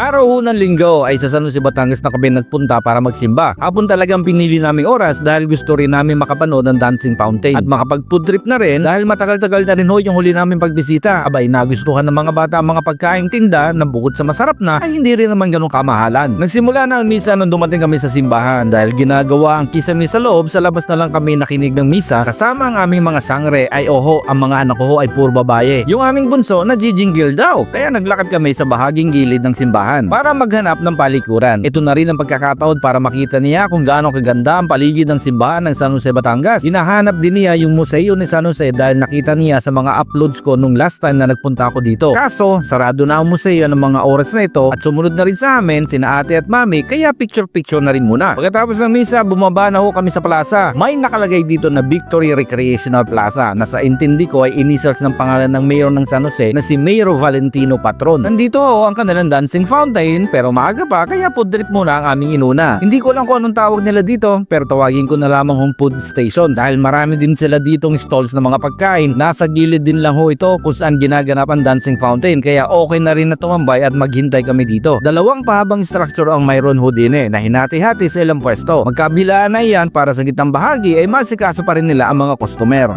Araw ho ng linggo ay sa San Jose Batangas na kami nagpunta para magsimba. Hapon talagang pinili naming oras dahil gusto rin namin makapanood ng dancing fountain at makapag food trip na rin dahil matagal-tagal na rin ho yung huli namin pagbisita. Abay nagustuhan ng mga bata ang mga pagkain tinda na bukod sa masarap na ay hindi rin naman ganun kamahalan. Nagsimula na ang misa nung dumating kami sa simbahan dahil ginagawa ang kisame sa loob sa labas na lang kami nakinig ng misa kasama ang aming mga sangre ay oho ang mga anak ko ho ay puro babae. Yung aming bunso na jijinggil daw kaya naglakad kami sa bahaging gilid ng simbahan para maghanap ng palikuran. Ito na rin ang pagkakataon para makita niya kung gaano kaganda ang paligid ng simbahan ng San Jose Batangas. Hinahanap din niya yung museo ni San Jose dahil nakita niya sa mga uploads ko nung last time na nagpunta ako dito. Kaso, sarado na ang museo ng mga oras na ito at sumunod na rin sa amin sina ate at mami kaya picture-picture na rin muna. Pagkatapos ng misa, bumaba na ho kami sa plaza. May nakalagay dito na Victory Recreational Plaza na sa intindi ko ay initials ng pangalan ng mayor ng San Jose na si Mayor Valentino Patron. Nandito ho ang kanilang dancing fountain pero maaga pa kaya food trip muna ang aming inuna. Hindi ko lang kung anong tawag nila dito pero tawagin ko na lamang hong food station dahil marami din sila ditong stalls ng mga pagkain. Nasa gilid din lang ho ito kung saan ginaganap ang dancing fountain kaya okay na rin na tumambay at maghintay kami dito. Dalawang pahabang structure ang mayroon ho din eh na hinati-hati sa ilang pwesto. Magkabilaan na yan para sa gitang bahagi ay masikaso pa rin nila ang mga customer.